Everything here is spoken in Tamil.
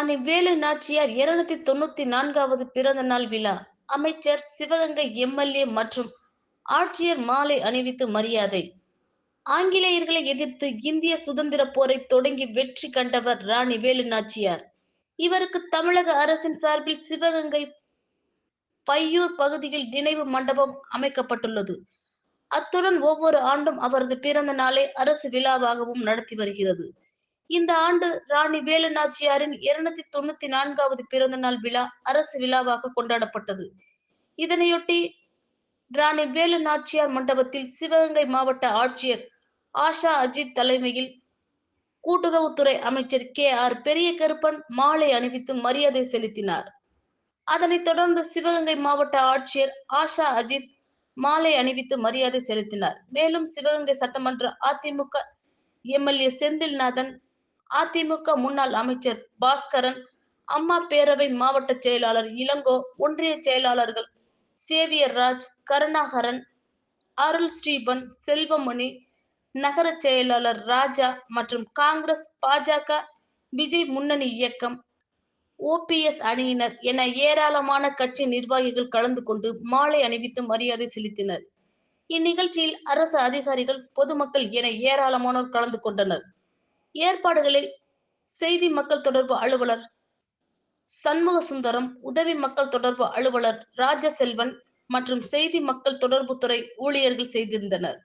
ராணி வேலு நாச்சியார் இருநூத்தி தொண்ணூத்தி நான்காவது பிறந்த நாள் விழா. அமைச்சர் சிவகங்கை எம்எல்ஏ மற்றும் ஆட்சியர் மாலை அணிவித்து மரியாதை. ஆங்கிலேயர்களை எதிர்த்து இந்திய சுதந்திர போரை தொடங்கி வெற்றி கண்டவர் ராணி வேலு நாச்சியார். இவருக்கு தமிழக அரசின் சார்பில் சிவகங்கை பையூர் பகுதியில் நினைவு மண்டபம் அமைக்கப்பட்டுள்ளது. அத்துடன் ஒவ்வொரு ஆண்டும் அவரது பிறந்த நாளை அரசு விழாவாகவும் நடத்தி வருகிறது. இந்த ஆண்டு ராணி வேலு நாச்சியாரின் இருநூத்தி தொண்ணூத்தி நான்காவது பிறந்த நாள் விழா அரசு விழாவாக கொண்டாடப்பட்டது. இதனையொட்டி ராணி வேலு நாச்சியார் மண்டபத்தில் சிவகங்கை மாவட்ட ஆட்சியர் ஆஷா அஜித் தலைமையில் கூட்டுறவுத்துறை அமைச்சர் கே ஆர் பெரிய கருப்பன் மாலை அணிவித்து மரியாதை செலுத்தினார். அதனைத் தொடர்ந்து சிவகங்கை மாவட்ட ஆட்சியர் ஆஷா அஜித் மாலை அணிவித்து மரியாதை செலுத்தினார். மேலும் சிவகங்கை சட்டமன்ற அதிமுக எம்எல்ஏ செந்தில்நாதன் அதிமுக முன்னாள் அமைச்சர் பாஸ்கரன் அம்மா பேரவை மாவட்ட செயலாளர் இளங்கோ ஒன்றிய செயலாளர்கள் சேவியர் ராஜ் கருணாகரன் அருள் ஸ்ரீபன் செல்வமணி நகர செயலாளர் ராஜா மற்றும் காங்கிரஸ் பாஜக விஜய் முன்னணி இயக்கம் ஓபிஎஸ் அணியினர் என ஏராளமான கட்சி நிர்வாகிகள் கலந்து கொண்டு மாலை அணிவித்து மரியாதை செலுத்தினர். இந்நிகழ்ச்சியில் அரசு அதிகாரிகள் பொதுமக்கள் என ஏராளமானோர் கலந்து கொண்டனர். ஏற்பாடுகளை செய்தி மக்கள் தொடர்பு அலுவலர் சண்முக சுந்தரம் உதவி மக்கள் தொடர்பு அலுவலர் ராஜசெல்வன் மற்றும் செய்தி மக்கள் தொடர்புத்துறை ஊழியர்கள் செய்திருந்தனர்.